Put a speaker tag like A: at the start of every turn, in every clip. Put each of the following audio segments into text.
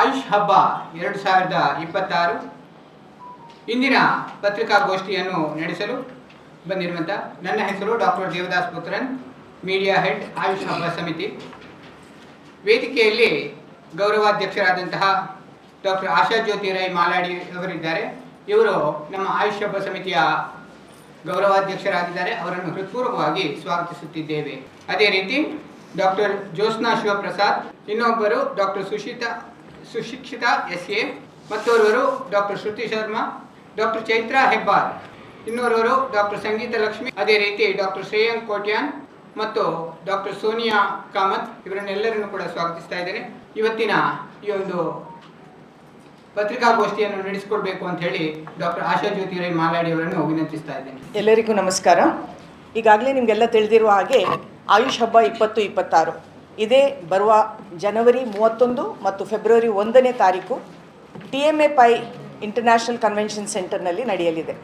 A: ಆಯುಷ್ ಹಬ್ಬ ಎರಡು ಸಾವಿರದ ಇಪ್ಪತ್ತಾರು ಇಂದಿನ ಪತ್ರಿಕಾಗೋಷ್ಠಿಯನ್ನು ನಡೆಸಲು ಬಂದಿರುವಂಥ ನನ್ನ ಹೆಸರು doctor Devadas Puthran, media head, Ayush ಹಬ್ಬ ಸಮಿತಿ. ವೇದಿಕೆಯಲ್ಲಿ ಗೌರವಾಧ್ಯಕ್ಷರಾದಂತಹ ಡಾಕ್ಟರ್ ಆಶಾ ಜ್ಯೋತಿ ರೈ ಮಾಲಾಡಿ ಅವರಿದ್ದಾರೆ. ಇವರು ನಮ್ಮ ಆಯುಷ್ ಹಬ್ಬ ಸಮಿತಿಯ ಗೌರವಾಧ್ಯಕ್ಷರಾಗಿದ್ದಾರೆ. ಅವರನ್ನು ಹೃತ್ಪೂರ್ವಕವಾಗಿ ಸ್ವಾಗತಿಸುತ್ತಿದ್ದೇವೆ. ಅದೇ ರೀತಿ ಡಾಕ್ಟರ್ ಜ್ಯೋತ್ಸ್ನಾ ಶಿವಪ್ರಸಾದ್, ಇನ್ನೊಬ್ಬರು doctor Sushita Sushikshita S A ಮತ್ತೋರ್ವರು doctor Shruti Sharma, doctor Chaitra Hebbar, ಇನ್ನೋರ್ವರು ಡಾಕ್ಟರ್ ಸಂಗೀತ ಲಕ್ಷ್ಮಿ, ಅದೇ ರೀತಿ ಡಾಕ್ಟರ್ ಶ್ರೇಯಾಂಕ್ ಕೋಟ್ಯಾನ್ ಮತ್ತು ಡಾಕ್ಟರ್ ಸೋನಿಯಾ ಕಾಮತ್, ಇವರನ್ನೆಲ್ಲರನ್ನು ಕೂಡ ಸ್ವಾಗತಿಸ್ತಾ ಇದ್ದೇನೆ. ಇವತ್ತಿನ ಈ ಒಂದು ಪತ್ರಿಕಾಗೋಷ್ಠಿಯನ್ನು ನಡೆಸಿಕೊಡ್ಬೇಕು ಅಂತ ಹೇಳಿ ಡಾಕ್ಟರ್ ಆಶಾ ಜ್ಯೋತಿ ರೈ ಮಾಲಾಡಿ ಅವರನ್ನು ವಿನಂತಿಸ್ತಾ ಇದ್ದೇನೆ.
B: ಎಲ್ಲರಿಗೂ ನಮಸ್ಕಾರ. ಈಗಾಗಲೇ ನಿಮಗೆಲ್ಲ ತಿಳಿದಿರುವ ಹಾಗೆ ಆಯುಷ್ ಹಬ್ಬ ಇಪ್ಪತ್ತು, ಇಪ್ಪತ್ತಾರು. ಇದೇ ಬರುವ ಜನವರಿ ಮೂವತ್ತೊಂದು ಮತ್ತು ಫೆಬ್ರವರಿ ಒಂದನೇ ತಾರೀಕು T M A Pai international convention ಸೆಂಟರ್ನಲ್ಲಿ ನಡೆಯಲಿದೆ.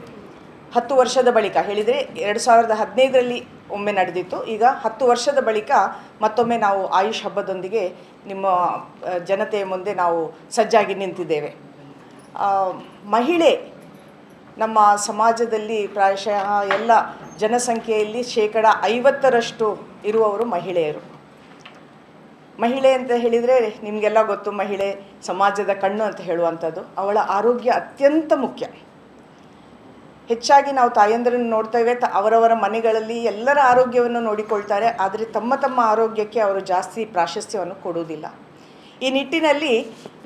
B: ಹತ್ತು ವರ್ಷದ ಬಳಿಕ ಹೇಳಿದರೆ ಎರಡು ಸಾವಿರದ ಹದಿನೈದರಲ್ಲಿ ಒಮ್ಮೆ ನಡೆದಿತ್ತು. ಈಗ ಹತ್ತು ವರ್ಷದ ಬಳಿಕ ಮತ್ತೊಮ್ಮೆ ನಾವು ಆಯುಷ್ ಹಬ್ಬದೊಂದಿಗೆ ನಿಮ್ಮ ಜನತೆಯ ಮುಂದೆ ನಾವು ಸಜ್ಜಾಗಿ ನಿಂತಿದ್ದೇವೆ. ಮಹಿಳೆ ನಮ್ಮ ಸಮಾಜದಲ್ಲಿ ಪ್ರಾಯಶಃ ಎಲ್ಲ ಜನಸಂಖ್ಯೆಯಲ್ಲಿ ಶೇಕಡ ಐವತ್ತರಷ್ಟು ಇರುವವರು ಮಹಿಳೆಯರು. ಮಹಿಳೆ ಅಂತ ಹೇಳಿದರೆ ನಿಮಗೆಲ್ಲ ಗೊತ್ತು, ಮಹಿಳೆ ಸಮಾಜದ ಕಣ್ಣು ಅಂತ ಹೇಳುವಂಥದ್ದು. ಅವಳ ಆರೋಗ್ಯ ಅತ್ಯಂತ ಮುಖ್ಯ. ಹೆಚ್ಚಾಗಿ ನಾವು ತಾಯಂದಿರನ್ನು ನೋಡ್ತೇವೆ ತ ಅವರವರ ಮನೆಗಳಲ್ಲಿ ಎಲ್ಲರ ಆರೋಗ್ಯವನ್ನು ನೋಡಿಕೊಳ್ತಾರೆ, ಆದರೆ ತಮ್ಮ ತಮ್ಮ ಆರೋಗ್ಯಕ್ಕೆ ಅವರು ಜಾಸ್ತಿ ಪ್ರಾಶಸ್ತ್ಯವನ್ನು ಕೊಡುವುದಿಲ್ಲ. ಈ ನಿಟ್ಟಿನಲ್ಲಿ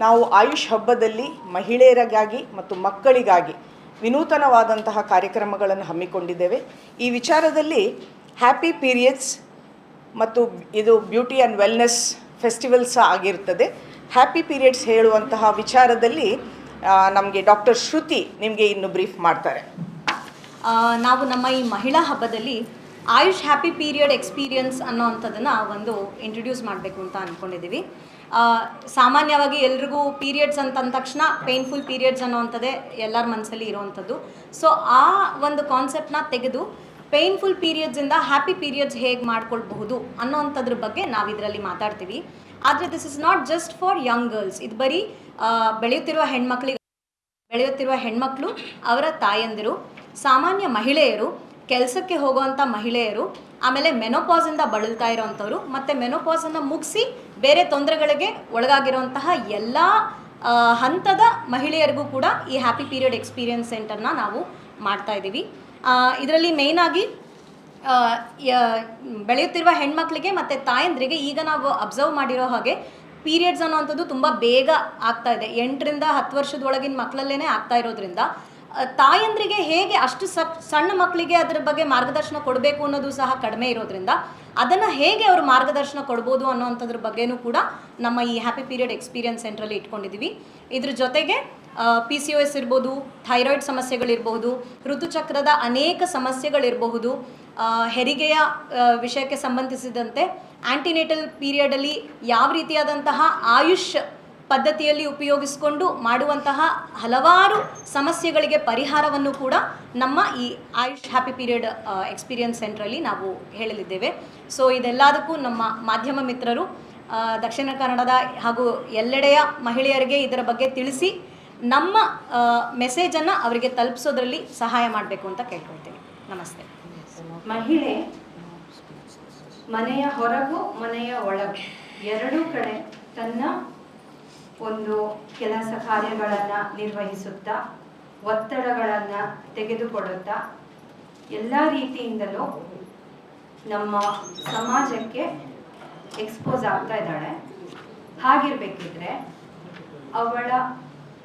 B: ನಾವು ಆಯುಷ್ ಹಬ್ಬದಲ್ಲಿ ಮಹಿಳೆಯರಿಗಾಗಿ ಮತ್ತು ಮಕ್ಕಳಿಗಾಗಿ ವಿನೂತನವಾದಂತಹ ಕಾರ್ಯಕ್ರಮಗಳನ್ನು ಹಮ್ಮಿಕೊಂಡಿದ್ದೇವೆ. ಈ ವಿಚಾರದಲ್ಲಿ ಹ್ಯಾಪಿ ಪೀರಿಯಡ್ಸ್ ಮತ್ತು ಇದು ಬ್ಯೂಟಿ ಆ್ಯಂಡ್ ವೆಲ್ನೆಸ್ ಫೆಸ್ಟಿವಲ್ ಸಹ ಆಗಿರ್ತದೆ. ಹ್ಯಾಪಿ ಪೀರಿಯಡ್ಸ್ ಹೇಳುವಂತಹ ವಿಚಾರದಲ್ಲಿ ನಮಗೆ ಡಾಕ್ಟರ್ ಶ್ರುತಿ ನಿಮಗೆ ಇನ್ನು ಬ್ರೀಫ್ ಮಾಡ್ತಾರೆ.
C: ನಾವು ನಮ್ಮ ಈ ಮಹಿಳಾ ಹಬ್ಬದಲ್ಲಿ ಆಯುಷ್ ಹ್ಯಾಪಿ ಪೀರಿಯಡ್ ಎಕ್ಸ್ಪೀರಿಯನ್ಸ್ ಅನ್ನೋವಂಥದ್ದನ್ನು ಒಂದು ಇಂಟ್ರೊಡ್ಯೂಸ್ ಮಾಡಬೇಕು ಅಂತ ಅಂದ್ಕೊಂಡಿದ್ದೀವಿ ಸಾಮಾನ್ಯವಾಗಿ ಎಲ್ರಿಗೂ ಪೀರಿಯಡ್ಸ್ ಅಂತ ಅಂದ ತಕ್ಷಣ ಪೇನ್ಫುಲ್ ಪೀರಿಯಡ್ಸ್ ಅನ್ನೋವಂಥದ್ದೇ ಎಲ್ಲರ ಮನಸ್ಸಲ್ಲಿ ಇರೋವಂಥದ್ದು. ಸೊ ಆ ಒಂದು ಕಾನ್ಸೆಪ್ಟನ್ನ ತೆಗೆದು ಪೇನ್ಫುಲ್ ಪೀರಿಯಡ್ಸಿಂದ ಹ್ಯಾಪಿ ಪೀರಿಯಡ್ಸ್ ಹೇಗೆ ಮಾಡ್ಕೊಳ್ಬಹುದು ಅನ್ನೋವಂಥದ್ರ ಬಗ್ಗೆ ನಾವು ಇದರಲ್ಲಿ ಮಾತಾಡ್ತೀವಿ. ಆದರೆ this is not just for young girls ಇದು ಬರೀ ಬೆಳೆಯುತ್ತಿರುವ ಹೆಣ್ಮಕ್ಳಿಗೆ, ಬೆಳೆಯುತ್ತಿರುವ ಹೆಣ್ಮಕ್ಳು, ಅವರ ತಾಯಂದಿರು, ಸಾಮಾನ್ಯ ಮಹಿಳೆಯರು, ಕೆಲಸಕ್ಕೆ ಹೋಗುವಂಥ ಮಹಿಳೆಯರು, ಆಮೇಲೆ ಮೆನೋಪಾಸಿಂದ ಬಳಲ್ತಾ ಇರೋವಂಥವ್ರು ಮತ್ತು ಮೆನೋಪಾಸನ್ನು ಮುಗಿಸಿ ಬೇರೆ ತೊಂದರೆಗಳಿಗೆ ಒಳಗಾಗಿರುವಂತಹ ಎಲ್ಲ ಹಂತದ ಮಹಿಳೆಯರಿಗೂ ಕೂಡ ಈ ಹ್ಯಾಪಿ ಪೀರಿಯಡ್ ಎಕ್ಸ್ಪೀರಿಯನ್ಸ್ ಸೆಂಟರ್ನ ನಾವು ಮಾಡ್ತಾ ಇದ್ದೀವಿ ಇದರಲ್ಲಿ ಮೇಯ್ನಾಗಿ ಬೆಳೆಯುತ್ತಿರುವ ಹೆಣ್ಮಕ್ಳಿಗೆ ಮತ್ತು ತಾಯಂದ್ರಿಗೆ ಈಗ ನಾವು ಅಬ್ಸರ್ವ್ ಮಾಡಿರೋ ಹಾಗೆ ಪೀರಿಯಡ್ಸ್ ಅನ್ನೋವಂಥದ್ದು ತುಂಬ ಬೇಗ ಆಗ್ತಾ ಇದೆ. ಎಂಟರಿಂದ ಹತ್ತು ವರ್ಷದೊಳಗಿನ ಮಕ್ಕಳಲ್ಲೇ ಆಗ್ತಾ ಇರೋದ್ರಿಂದ ತಾಯಂದ್ರಿಗೆ ಹೇಗೆ ಅಷ್ಟು ಸಣ್ಣ ಮಕ್ಕಳಿಗೆ ಅದ್ರ ಬಗ್ಗೆ ಮಾರ್ಗದರ್ಶನ ಕೊಡಬೇಕು ಅನ್ನೋದು ಸಹ ಕಡಿಮೆ ಇರೋದ್ರಿಂದ, ಅದನ್ನು ಹೇಗೆ ಅವರು ಮಾರ್ಗದರ್ಶನ ಕೊಡ್ಬೋದು ಅನ್ನೋವಂಥದ್ರ ಬಗ್ಗೆನೂ ಕೂಡ ನಮ್ಮ ಈ ಹ್ಯಾಪಿ ಪೀರಿಯಡ್ ಎಕ್ಸ್ಪೀರಿಯನ್ಸ್ ಸೆಂಟ್ರಲ್ಲಿ ಇಟ್ಕೊಂಡಿದ್ದೀವಿ ಇದ್ರ ಜೊತೆಗೆ ಪಿ ಸಿ ಒ ಎಸ್ ಇರ್ಬೋದು ಥೈರಾಯ್ಡ್ ಸಮಸ್ಯೆಗಳಿರಬಹುದು, ಋತುಚಕ್ರದ ಅನೇಕ ಸಮಸ್ಯೆಗಳಿರಬಹುದು ಹೆರಿಗೆಯ ವಿಷಯಕ್ಕೆ ಸಂಬಂಧಿಸಿದಂತೆ ಆ್ಯಂಟಿನೇಟಲ್ ಪೀರಿಯಡಲ್ಲಿ ಯಾವ ರೀತಿಯಾದಂತಹ ಆಯುಷ್ ಪದ್ಧತಿಯಲ್ಲಿ ಉಪಯೋಗಿಸಿಕೊಂಡು ಮಾಡುವಂತಹ ಹಲವಾರು ಸಮಸ್ಯೆಗಳಿಗೆ ಪರಿಹಾರವನ್ನು ಕೂಡ ನಮ್ಮ ಈ ಆಯುಷ್ ಹ್ಯಾಪಿ ಪೀರಿಯಡ್ ಎಕ್ಸ್ಪೀರಿಯನ್ಸ್ ಸೆಂಟ್ರಲ್ಲಿ ನಾವು ಹೇಳಲಿದ್ದೇವೆ. ಸೊ ಇದೆಲ್ಲದಕ್ಕೂ ನಮ್ಮ ಮಾಧ್ಯಮ ಮಿತ್ರರು ದಕ್ಷಿಣ ಕನ್ನಡದ ಹಾಗೂ ಎಲ್ಲೆಡೆಯ ಮಹಿಳೆಯರಿಗೆ ಇದರ ಬಗ್ಗೆ ತಿಳಿಸಿ ನಮ್ಮ ಮೆಸೇಜನ್ನು ಅವರಿಗೆ ತಲುಪಿಸೋದ್ರಲ್ಲಿ ಸಹಾಯ ಮಾಡಬೇಕು ಅಂತ ಕೇಳ್ಕೊಳ್ತೀನಿ. ನಮಸ್ತೆ.
D: ಮಹಿಳೆ ಮನೆಯ ಹೊರಗು ಮನೆಯ ಒಳಗು ಎರಡೂ ಕಡೆ ತನ್ನ ಒಂದು ಕೆಲಸ ಕಾರ್ಯಗಳನ್ನು ನಿರ್ವಹಿಸುತ್ತಾ, ಒತ್ತಡಗಳನ್ನು ತೆಗೆದುಕೊಳ್ಳುತ್ತಾ, ಎಲ್ಲ ರೀತಿಯಿಂದಲೂ ನಮ್ಮ ಸಮಾಜಕ್ಕೆ ಎಕ್ಸ್ಪೋಸ್ ಆಗ್ತಾ ಇದ್ದಾಳೆ. ಹಾಗಿರ್ಬೇಕಿದ್ರೆ ಅವಳ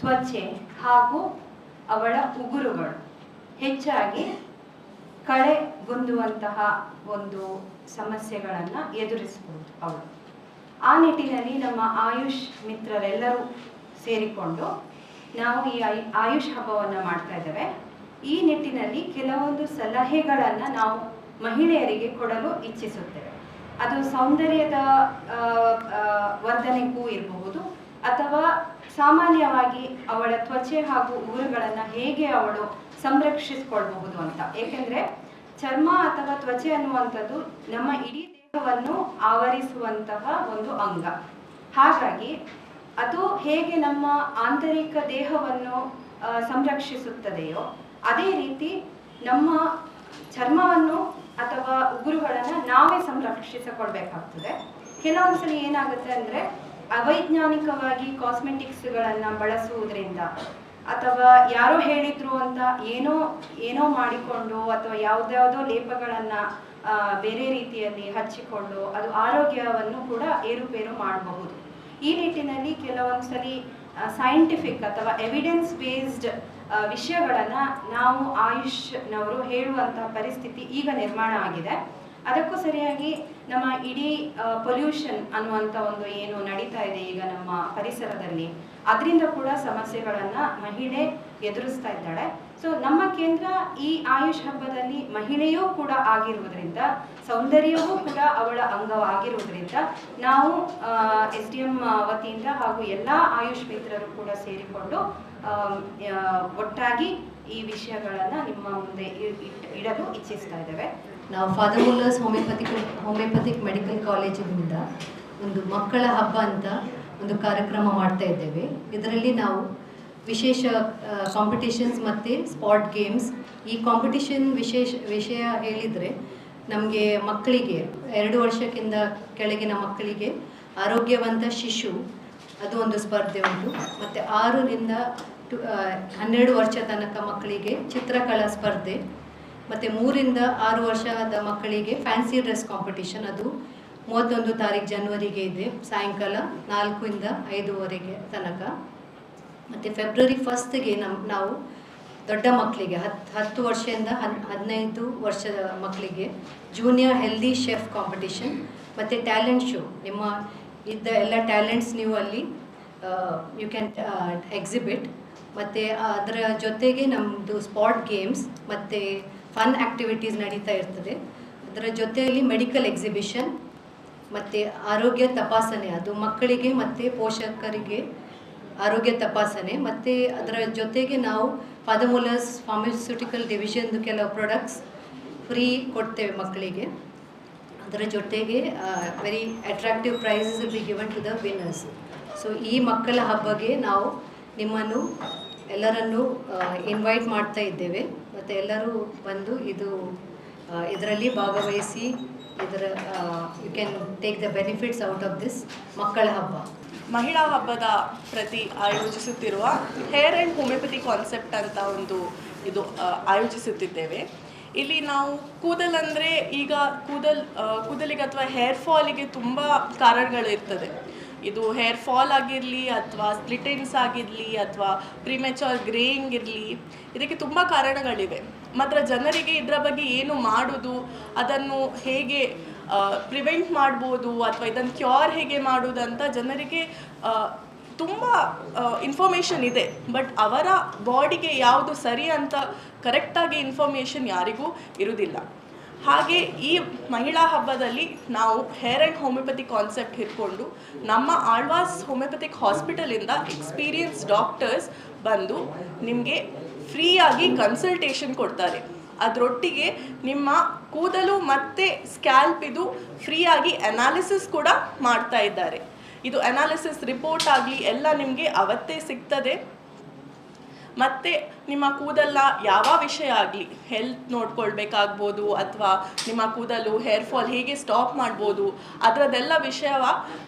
D: ತ್ವಚೆ ಹಾಗೂ ಅವಳ ಉಗುರುಗಳು. ಹೆಚ್ಚಾಗಿ ಕಳೆಗುಂದುವಂತಹ ಒಂದು ಸಮಸ್ಯೆಗಳನ್ನು ಎದುರಿಸಬಹುದು ಅವಳು. ಆ ನಿಟ್ಟಿನಲ್ಲಿ ನಮ್ಮ ಆಯುಷ್ ಮಿತ್ರರೆಲ್ಲರೂ ಸೇರಿಕೊಂಡು ನಾವು ಈ ಆಯು- ಆಯುಷ್ ಹಬ್ಬವನ್ನು ಮಾಡ್ತಾ ಇದ್ದೇವೆ. ಈ ನಿಟ್ಟಿನಲ್ಲಿ ಕೆಲವೊಂದು ಸಲಹೆಗಳನ್ನು ನಾವು ಮಹಿಳೆಯರಿಗೆ ಕೊಡಲು ಇಚ್ಛಿಸುತ್ತೇವೆ. ಅದು ಸೌಂದರ್ಯದ ವರ್ಧನೆಗೂ ಇರಬಹುದು. ಅಥವಾ ಸಾಮಾನ್ಯವಾಗಿ ಅವಳ ತ್ವಚೆ ಹಾಗೂ ಉಗುರುಗಳನ್ನು ಹೇಗೆ ಅವಳು ಸಂರಕ್ಷಿಸಿಕೊಳ್ಬಹುದು ಅಂತ. ಏಕೆಂದರೆ ಚರ್ಮ ಅಥವಾ ತ್ವಚೆ ಅನ್ನುವಂಥದ್ದು ನಮ್ಮ ಇಡೀ ದೇಹವನ್ನು ಆವರಿಸುವಂತಹ ಒಂದು ಅಂಗ. ಹಾಗಾಗಿ ಅದು ಹೇಗೆ ನಮ್ಮ ಆಂತರಿಕ ದೇಹವನ್ನು ಸಂರಕ್ಷಿಸುತ್ತದೆಯೋ ಅದೇ ರೀತಿ ನಮ್ಮ ಚರ್ಮವನ್ನು ಅಥವಾ ಉಗುರುಗಳನ್ನು ನಾವೇ ಸಂರಕ್ಷಿಸಿಕೊಳ್ಬೇಕಾಗ್ತದೆ. ಕೆಲವೊಂದ್ಸಲಿ ಏನಾಗುತ್ತೆ ಅಂದರೆ ಅವೈಜ್ಞಾನಿಕವಾಗಿ ಕಾಸ್ಮೆಟಿಕ್ಸ್ಗಳನ್ನು ಬಳಸುವುದರಿಂದ ಅಥವಾ ಯಾರೋ ಹೇಳಿದ್ರು ಅಂತ ಏನೋ ಏನೋ ಮಾಡಿಕೊಂಡು ಅಥವಾ ಯಾವುದ್ಯಾವುದೋ ಲೇಪಗಳನ್ನು ಬೇರೆ ರೀತಿಯಲ್ಲಿ ಹಚ್ಚಿಕೊಂಡು ಅದು ಆರೋಗ್ಯವನ್ನು ಕೂಡ ಏರುಪೇರು ಮಾಡಬಹುದು. ಈ ನಿಟ್ಟಿನಲ್ಲಿ ಕೆಲವೊಂದ್ಸಲಿ ಸೈಂಟಿಫಿಕ್ ಅಥವಾ ಎವಿಡೆನ್ಸ್ ಬೇಸ್ಡ್ ವಿಷಯಗಳನ್ನು ನಾವು ಆಯುಷ್ನವರು ಹೇಳುವಂತಹ ಪರಿಸ್ಥಿತಿ ಈಗ ನಿರ್ಮಾಣ ಆಗಿದೆ. ಅದಕ್ಕೂ ಸರಿಯಾಗಿ ನಮ್ಮ ಇಡೀ ಪೊಲ್ಯೂಷನ್ ಅನ್ನುವಂಥ ಒಂದು ಏನು ನಡೀತಾ ಇದೆ ಈಗ ನಮ್ಮ ಪರಿಸರದಲ್ಲಿ. ಅದರಿಂದ ಕೂಡ ಸಮಸ್ಯೆಗಳನ್ನು ಮಹಿಳೆ ಎದುರಿಸ್ತಾ ಇದ್ದಾಳೆ. ಸೊ ನಮ್ಮ ಕೇಂದ್ರ ಈ ಆಯುಷ್ ಹಬ್ಬದಲ್ಲಿ ಮಹಿಳೆಯೂ ಕೂಡ ಆಗಿರುವುದರಿಂದ, ಸೌಂದರ್ಯವೂ ಕೂಡ ಅವಳ ಅಂಗವಾಗಿರುವುದರಿಂದ, ನಾವು ಎಸ್ ಡಿ ಎಂ ವತಿಯಿಂದ ಹಾಗೂ ಎಲ್ಲ ಆಯುಷ್ ಮಿತ್ರರು ಕೂಡ ಸೇರಿಕೊಂಡು ಒಟ್ಟಾಗಿ ಈ ವಿಷಯಗಳನ್ನು ನಿಮ್ಮ ಮುಂದೆ ಇಡಲು ಇಚ್ಛಿಸ್ತಾ ಇದ್ದೇವೆ.
E: ನಾವು Father Muller's homoeopathic homoeopathic medical ಕಾಲೇಜಿನಿಂದ ಒಂದು ಮಕ್ಕಳ ಹಬ್ಬ ಅಂತ ಒಂದು ಕಾರ್ಯಕ್ರಮ ಮಾಡ್ತಾ ಇದ್ದೇವೆ. ಇದರಲ್ಲಿ ನಾವು ವಿಶೇಷ ಕಾಂಪಿಟಿಷನ್ಸ್ ಮತ್ತು ಸ್ಪಾಟ್ ಗೇಮ್ಸ್ ಈ ಕಾಂಪಿಟಿಷನ್ ವಿಶೇಷ, ವಿಷಯ ಹೇಳಿದರೆ ನಮಗೆ ಮಕ್ಕಳಿಗೆ, ಎರಡು ವರ್ಷಕ್ಕಿಂತ ಕೆಳಗಿನ ಮಕ್ಕಳಿಗೆ ಆರೋಗ್ಯವಂತ ಶಿಶು ಅದು ಒಂದು ಸ್ಪರ್ಧೆ ಉಂಟು. ಮತ್ತು ಆರರಿಂದ ಟು ಹನ್ನೆರಡು ವರ್ಷ ತನಕ ಮಕ್ಕಳಿಗೆ ಚಿತ್ರಕಲಾ ಸ್ಪರ್ಧೆ. ಮತ್ತು ಮೂರಿಂದ ಆರು ವರ್ಷದ ಮಕ್ಕಳಿಗೆ ಫ್ಯಾನ್ಸಿ ಡ್ರೆಸ್ ಕಾಂಪಿಟಿಷನ್ ಅದು. ಮೂವತ್ತೊಂದು ತಾರೀಕು ಜನವರಿಗೆ ಇದೆ, ಸಾಯಂಕಾಲ ನಾಲ್ಕರಿಂದ ಐದುವರೆಗೆ ತನಕ. ಮತ್ತು ಫೆಬ್ರವರಿ ಫಸ್ಟ್ಗೆ ನಮ್ಮ ನಾವು ದೊಡ್ಡ ಮಕ್ಕಳಿಗೆ ಹತ್ತು ಹತ್ತು ವರ್ಷದಿಂದ ಹನ್ ಹದಿನೈದು ವರ್ಷದ ಮಕ್ಕಳಿಗೆ ಜೂನಿಯರ್ ಹೆಲ್ದಿ ಶೆಫ್ ಕಾಂಪಿಟಿಷನ್ ಮತ್ತು ಟ್ಯಾಲೆಂಟ್ ಶೋ ನಿಮ್ಮ ಇದ್ದ ಎಲ್ಲ ಟ್ಯಾಲೆಂಟ್ಸ್ ನೀವು ಅಲ್ಲಿ ಯು ಕ್ಯಾನ್ ಎಕ್ಸಿಬಿಟ್ ಮತ್ತು ಅದರ ಜೊತೆಗೆ ನಮ್ಮದು ಸ್ಪಾಟ್ ಗೇಮ್ಸ್ ಮತ್ತು ಫನ್ ಆ್ಯಕ್ಟಿವಿಟೀಸ್ ನಡೀತಾ ಇರ್ತದೆ. ಅದರ ಜೊತೆಯಲ್ಲಿ ಮೆಡಿಕಲ್ ಎಕ್ಸಿಬಿಷನ್ ಮತ್ತು ಆರೋಗ್ಯ ತಪಾಸಣೆ, ಅದು ಮಕ್ಕಳಿಗೆ ಮತ್ತು ಪೋಷಕರಿಗೆ ಆರೋಗ್ಯ ತಪಾಸಣೆ, ಮತ್ತು ಅದರ ಜೊತೆಗೆ ನಾವು ಪದಮೂಲಸ್ ಫಾರ್ಮಸ್ಯೂಟಿಕಲ್ ಡಿವಿಷನ್ದು ಕೆಲವು ಪ್ರಾಡಕ್ಟ್ಸ್ ಫ್ರೀ ಕೊಡ್ತೇವೆ ಮಕ್ಕಳಿಗೆ. ಅದರ ಜೊತೆಗೆ very attractive prizes be given to the winners so ಈ ಮಕ್ಕಳ ಹಬ್ಬಗೆ ನಾವು ನಿಮ್ಮನ್ನು ಎಲ್ಲರನ್ನೂ ಇನ್ವೈಟ್ ಮಾಡ್ತಾ ಇದ್ದೇವೆ. ಮತ್ತು ಎಲ್ಲರೂ ಬಂದು ಇದು ಇದರಲ್ಲಿ ಭಾಗವಹಿಸಿ ಇದರ you can take the benefits out of this ಮಕ್ಕಳ ಹಬ್ಬ.
F: ಮಹಿಳಾ ಹಬ್ಬದ ಪ್ರತಿ ಆಯೋಜಿಸುತ್ತಿರುವ ಹೇರ್ ಆ್ಯಂಡ್ ಹೋಮಿಯೋಪತಿ ಕಾನ್ಸೆಪ್ಟ್ ಅಂತ ಒಂದು ಇದು ಆಯೋಜಿಸುತ್ತಿದ್ದೇವೆ. ಇಲ್ಲಿ ನಾವು ಕೂದಲಂದರೆ ಈಗ ಕೂದಲ್ ಕೂದಲಿಗೆ ಅಥವಾ ಹೇರ್ ಫಾಲಿಗೆ ತುಂಬ ಕಾರಣಗಳಿರ್ತದೆ. ಇದು ಹೇರ್ ಫಾಲ್ ಆಗಿರಲಿ ಅಥವಾ ಸ್ಲಿಟೆನ್ಸ್ ಆಗಿರಲಿ ಅಥವಾ ಪ್ರಿಮೆಚರ್ ಗ್ರೇಯಿಂಗ್ ಇರಲಿ, ಇದಕ್ಕೆ ತುಂಬ ಕಾರಣಗಳಿವೆ. ಮಾತ್ರ ಜನರಿಗೆ ಇದರ ಬಗ್ಗೆ ಏನು ಮಾಡೋದು, ಅದನ್ನು ಹೇಗೆ ಪ್ರಿವೆಂಟ್ ಮಾಡ್ಬೋದು ಅಥವಾ ಇದನ್ನು ಕ್ಯೂರ್ ಹೇಗೆ ಮಾಡೋದಂತ ಜನರಿಗೆ ತುಂಬ ಇನ್ಫಾರ್ಮೇಷನ್ ಇದೆ. ಬಟ್ ಅವರ ಬಾಡಿಗೆ ಯಾವುದು ಸರಿ ಅಂತ ಕರೆಕ್ಟಾಗಿ ಇನ್ಫಾರ್ಮೇಷನ್ ಯಾರಿಗೂ ಇರುವುದಿಲ್ಲ ಹಾಗೆ ಈ ಮಹಿಳಾ ಹಬ್ಬದಲ್ಲಿ ನಾವು ಹೇರ್ ಆ್ಯಂಡ್ ಹೋಮಿಯೋಪತಿ ಕಾನ್ಸೆಪ್ಟ್ ಹಿಡ್ಕೊಂಡು ನಮ್ಮ ಆಳ್ವಾಸ್ ಹೋಮಿಯೋಪತಿಕ್ ಹಾಸ್ಪಿಟಲಿಂದ ಎಕ್ಸ್ಪೀರಿಯನ್ಸ್ ಡಾಕ್ಟರ್ಸ್ ಬಂದು ನಿಮಗೆ ಫ್ರೀಯಾಗಿ ಕನ್ಸಲ್ಟೇಷನ್ ಕೊಡ್ತಾರೆ. ಅದರೊಟ್ಟಿಗೆ ನಿಮ್ಮ ಕೂದಲು ಮತ್ತು ಸ್ಕ್ಯಾಲ್ಪ್ ಇದು ಫ್ರೀಯಾಗಿ ಅನಾಲಿಸಿಸ್ ಕೂಡ ಮಾಡ್ತಾ ಇದ್ದಾರೆ. ಇದು ಅನಾಲಿಸಿಸ್ ರಿಪೋರ್ಟ್ ಆಗಲಿ ಎಲ್ಲ ನಿಮಗೆ ಅವತ್ತೇ ಸಿಗ್ತದೆ. ಮತ್ತು ನಿಮ್ಮ ಕೂದಲ ಯಾವ ವಿಷಯ ಆಗಲಿ? ಹೆಲ್ತ್ ನೋಡ್ಕೊಳ್ಬೇಕಾಗ್ಬೋದು ಅಥವಾ ನಿಮ್ಮ ಕೂದಲು ಹೇರ್ ಫಾಲ್ ಹೇಗೆ ಸ್ಟಾಪ್ ಮಾಡ್ಬೋದು? ಅದರದೆಲ್ಲ ವಿಷಯ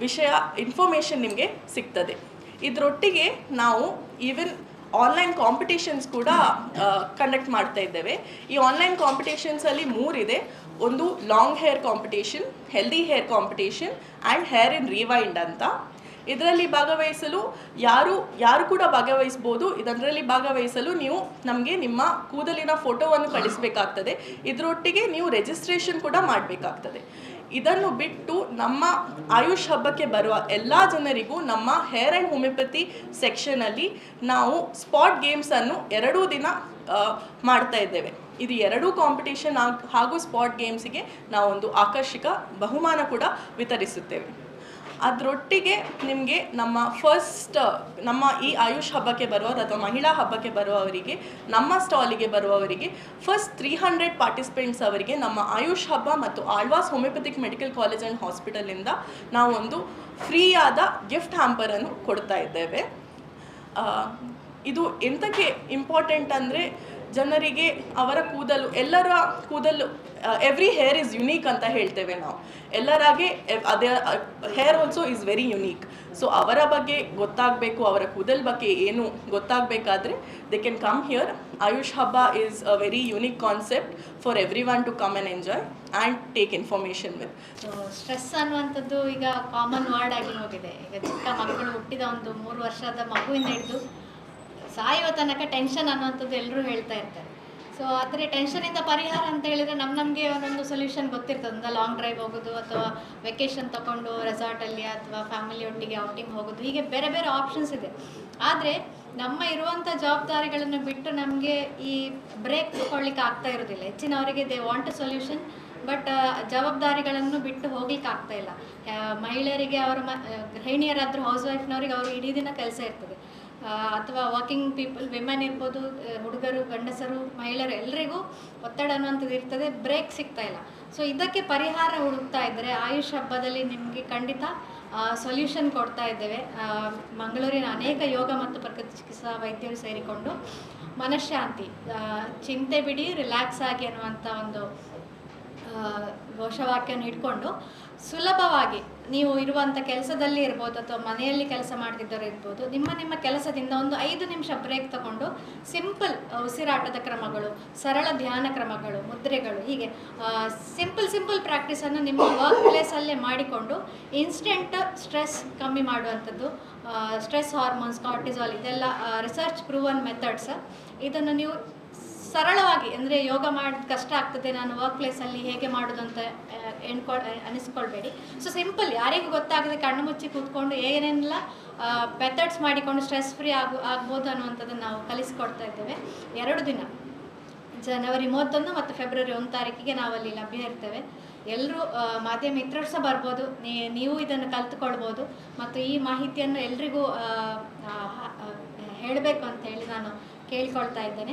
F: ವಿಷಯ ಇನ್ಫಾರ್ಮೇಷನ್ ನಿಮಗೆ ಸಿಗ್ತದೆ. ಇದರೊಟ್ಟಿಗೆ ನಾವು ಈವನ್ ಆನ್ಲೈನ್ ಕಾಂಪಿಟೇಷನ್ಸ್ ಕೂಡ ಕಂಡಕ್ಟ್ ಮಾಡ್ತಾ ಇದ್ದೇವೆ. ಈ ಆನ್ಲೈನ್ ಕಾಂಪಿಟೇಷನ್ಸಲ್ಲಿ ಮೂರಿದೆ. ಒಂದು long hair competition healthy hair competition and hair in rewind ಅಂತ. ಇದರಲ್ಲಿ ಭಾಗವಹಿಸಲು ಯಾರು ಯಾರು ಕೂಡ ಭಾಗವಹಿಸ್ಬೋದು. ಇದರಲ್ಲಿ ಭಾಗವಹಿಸಲು ನೀವು ನಮಗೆ ನಿಮ್ಮ ಕೂದಲಿನ ಫೋಟೋವನ್ನು ಕಳಿಸಬೇಕಾಗ್ತದೆ. ಇದರೊಟ್ಟಿಗೆ ನೀವು ರಿಜಿಸ್ಟ್ರೇಷನ್ ಕೂಡ ಮಾಡಬೇಕಾಗ್ತದೆ. ಇದನ್ನು ಬಿಟ್ಟು ನಮ್ಮ ಆಯುಷ್ ಹಬ್ಬಕ್ಕೆ ಬರುವ ಎಲ್ಲ ಜನರಿಗೂ ನಮ್ಮ ಹೇರ್ ಆ್ಯಂಡ್ ಹೋಮಿಯೋಪತಿ ಸೆಕ್ಷನಲ್ಲಿ ನಾವು ಸ್ಪಾಟ್ ಗೇಮ್ಸನ್ನು ಎರಡೂ ದಿನ ಮಾಡ್ತಾ ಇದ್ದೇವೆ. ಇದು ಎರಡೂ ಕಾಂಪಿಟೇಷನ್ ಹಾಗೂ ಸ್ಪಾಟ್ ಗೇಮ್ಸಿಗೆ ನಾವೊಂದು ಆಕರ್ಷಕ ಬಹುಮಾನ ಕೂಡ ವಿತರಿಸುತ್ತೇವೆ. ಅದರೊಟ್ಟಿಗೆ ನಿಮಗೆ ನಮ್ಮ ಫಸ್ಟ್ ನಮ್ಮ ಈ ಆಯುಷ್ ಹಬ್ಬಕ್ಕೆ ಬರುವವರು ಅಥವಾ ಮಹಿಳಾ ಹಬ್ಬಕ್ಕೆ ಬರುವವರಿಗೆ, ನಮ್ಮ ಸ್ಟಾಲಿಗೆ ಬರುವವರಿಗೆ ಫಸ್ಟ್ ತ್ರೀ ಹಂಡ್ರೆಡ್ ಪಾರ್ಟಿಸಿಪೆಂಟ್ಸ್ ಅವರಿಗೆ ನಮ್ಮ ಆಯುಷ್ ಹಬ್ಬ ಮತ್ತು Alva's homoeopathic medical college and ಹಾಸ್ಪಿಟಲಿಂದ ನಾವು ಒಂದು ಫ್ರೀಯಾದ ಗಿಫ್ಟ್ ಹ್ಯಾಂಪರನ್ನು ಕೊಡ್ತಾ ಇದ್ದೇವೆ. ಇದು ಎಂತಕ್ಕೆ ಇಂಪಾರ್ಟೆಂಟ್ ಅಂದರೆ ಜನರಿಗೆ ಅವರ ಕೂದಲು, ಎಲ್ಲರ ಕೂದಲು ಎವ್ರಿ ಹೇರ್ ಇಸ್ ಯುನೀಕ್ ಅಂತ ಹೇಳ್ತೇವೆ ನಾವು. ಎಲ್ಲರಾಗೆ ಅದೇ hair also is very unique so ಅವರ ಬಗ್ಗೆ ಗೊತ್ತಾಗಬೇಕು, ಅವರ ಕೂದಲ್ ಬಗ್ಗೆ ಏನು ಗೊತ್ತಾಗಬೇಕಾದ್ರೆ they can come here Ayush ಹಬ್ಬ is a very unique concept for everyone to come and enjoy and take information with
G: stress ಅನ್ನುವಂಥದ್ದು ಈಗ ಕಾಮನ್ ವರ್ಡ್ ಆಗಿ ಹೋಗಿದೆ. ಈಗ ಚಿಕ್ಕ ಮಕ್ಕಳು ಹುಟ್ಟಿದ ಒಂದು ಮೂರು ವರ್ಷದ ಮಗುವಿಂದ ಹಿಡಿದು ಸಾಯುವ ತನಕ ಟೆನ್ಷನ್ ಅನ್ನುವಂಥದ್ದು ಎಲ್ಲರೂ ಹೇಳ್ತಾ ಇರ್ತಾರೆ. ಸೊ ಆದರೆ ಟೆನ್ಷನಿಂದ ಪರಿಹಾರ ಅಂತ ಹೇಳಿದರೆ ನಮ್ಮ ನಮಗೆ ಒಂದೊಂದು ಸೊಲ್ಯೂಷನ್ ಗೊತ್ತಿರ್ತದೆ. ಲಾಂಗ್ ಡ್ರೈವ್ ಹೋಗೋದು ಅಥವಾ ವೆಕೇಷನ್ ತಗೊಂಡು ರೆಸಾರ್ಟಲ್ಲಿ ಅಥವಾ ಫ್ಯಾಮಿಲಿ ಒಟ್ಟಿಗೆ ಔಟಿಂಗ್ ಹೋಗೋದು. ಹೀಗೆ ಬೇರೆ ಬೇರೆ ಆಪ್ಷನ್ಸ್ ಇದೆ. ಆದರೆ ನಮ್ಮ ಇರುವಂಥ ಜವಾಬ್ದಾರಿಗಳನ್ನು ಬಿಟ್ಟು ನಮಗೆ ಈ ಬ್ರೇಕ್ ತಗೊಳ್ಳಿಕ್ಕೆ ಆಗ್ತಾ ಇರೋದಿಲ್ಲ. ಹೆಚ್ಚಿನವರಿಗೆ they want a solution but ಜವಾಬ್ದಾರಿಗಳನ್ನು ಬಿಟ್ಟು ಹೋಗ್ಲಿಕ್ಕೆ ಆಗ್ತಾ ಇಲ್ಲ. ಮಹಿಳೆಯರಿಗೆ ಅವರ ಮ ಗೃಹಿಣಿಯರಾದರೂ ಹೌಸ್ ವೈಫ್ನವರಿಗೆ ಅವರು ಇಡೀ ದಿನ ಕೆಲಸ ಇರ್ತದೆ. ಆ, ಅಥವಾ ವಾಕಿಂಗ್ ಪೀಪಲ್ ವಿಮೆನ್ ಇರ್ಬೋದು ಹುಡುಗರು, ಗಂಡಸರು, ಮಹಿಳೆಯರು ಎಲ್ಲರಿಗೂ ಒತ್ತಡ ಅನ್ನುವಂಥದ್ದು ಇರ್ತದೆ ಬ್ರೇಕ್ ಸಿಗ್ತಾ ಇಲ್ಲ. ಸೊ ಇದಕ್ಕೆ ಪರಿಹಾರ ಹುಡುಕ್ತಾ ಇದ್ದರೆ ಆಯುಷ್ ಹಬ್ಬದಲ್ಲಿ ನಿಮಗೆ ಖಂಡಿತ ಸೊಲ್ಯೂಷನ್ ಕೊಡ್ತಾ ಇದ್ದೇವೆ. ಮಂಗಳೂರಿನ ಅನೇಕ ಯೋಗ ಮತ್ತು ಪ್ರಕೃತಿ ಚಿಕಿತ್ಸಾ ವೈದ್ಯರು ಸೇರಿಕೊಂಡು ಮನಃಶಾಂತಿ ಚಿಂತೆ ಬಿಡಿ ರಿಲ್ಯಾಕ್ಸ್ ಆಗಿ ಅನ್ನುವಂಥ ಒಂದು ಘೋಷವಾಕ್ಯನ ಇಟ್ಕೊಂಡು ಸುಲಭವಾಗಿ ನೀವು ಇರುವಂಥ ಕೆಲಸದಲ್ಲಿ ಇರ್ಬೋದು ಅಥವಾ ಮನೆಯಲ್ಲಿ ಕೆಲಸ ಮಾಡ್ತಿದ್ದವರು ಇರ್ಬೋದು, ನಿಮ್ಮ ನಿಮ್ಮ ಕೆಲಸದಿಂದ ಒಂದು ಐದು ನಿಮಿಷ ಬ್ರೇಕ್ ತಗೊಂಡು ಸಿಂಪಲ್ ಉಸಿರಾಟದ ಕ್ರಮಗಳು, ಸರಳ ಧ್ಯಾನ ಕ್ರಮಗಳು, ಮುದ್ರೆಗಳು, ಹೀಗೆ ಸಿಂಪಲ್ ಸಿಂಪಲ್ ಪ್ರಾಕ್ಟೀಸನ್ನು ನಿಮ್ಮ ವರ್ಕ್ ಪ್ಲೇಸಲ್ಲೇ ಮಾಡಿಕೊಂಡು ಇನ್ಸ್ಟೆಂಟ್ ಸ್ಟ್ರೆಸ್ ಕಮ್ಮಿ ಮಾಡುವಂಥದ್ದು ಸ್ಟ್ರೆಸ್ ಹಾರ್ಮೋನ್ಸ್ ಕಾರ್ಟಿಸಾಲ್ ಇದೆಲ್ಲ ರಿಸರ್ಚ್ ಪ್ರೂವನ್ ಮೆಥಡ್ಸ್ ಇದನ್ನು ನೀವು ಸರಳವಾಗಿ, ಅಂದರೆ ಯೋಗ ಮಾಡೋದು ಕಷ್ಟ ಆಗ್ತದೆ, ನಾನು ವರ್ಕ್ ಪ್ಲೇಸಲ್ಲಿ ಹೇಗೆ ಮಾಡೋದು ಅಂತ ಎಣ್ಕೊಳ್ ಅನಿಸ್ಕೊಳ್ಬೇಡಿ. ಸೊ ಸಿಂಪಲ್ ಯಾರಿಗೂ ಗೊತ್ತಾಗದೆ ಕಣ್ಣು ಮುಚ್ಚಿ ಕೂತ್ಕೊಂಡು ಏನೇನೆಲ್ಲ ಮೆಥಡ್ಸ್ ಮಾಡಿಕೊಂಡು ಸ್ಟ್ರೆಸ್ ಫ್ರೀ ಆಗು, ಆಗ್ಬೋದು ಅನ್ನುವಂಥದ್ದನ್ನು ನಾವು ಕಲಿಸ್ಕೊಡ್ತಾ ಇದ್ದೇವೆ. ಎರಡು ದಿನ, ಜನವರಿ ಮೂವತ್ತೊಂದು ಮತ್ತು ಫೆಬ್ರವರಿ ಒಂದು ತಾರೀಕಿಗೆ ನಾವಲ್ಲಿ ಲಭ್ಯ ಇರ್ತೇವೆ. ಎಲ್ಲರೂ ಮಾಧ್ಯಮ ಮಿತ್ರರು ಸಹ ಬರ್ಬೋದು ನೀವು ಇದನ್ನು ಕಲ್ತುಕೊಳ್ಬೋದು, ಮತ್ತು ಈ ಮಾಹಿತಿಯನ್ನು ಎಲ್ರಿಗೂ ಹೇಳಬೇಕು ಅಂತ ಹೇಳಿ ನಾನು ಕೇಳ್ಕೊಳ್ತಾ ಇದ್ದೇನೆ.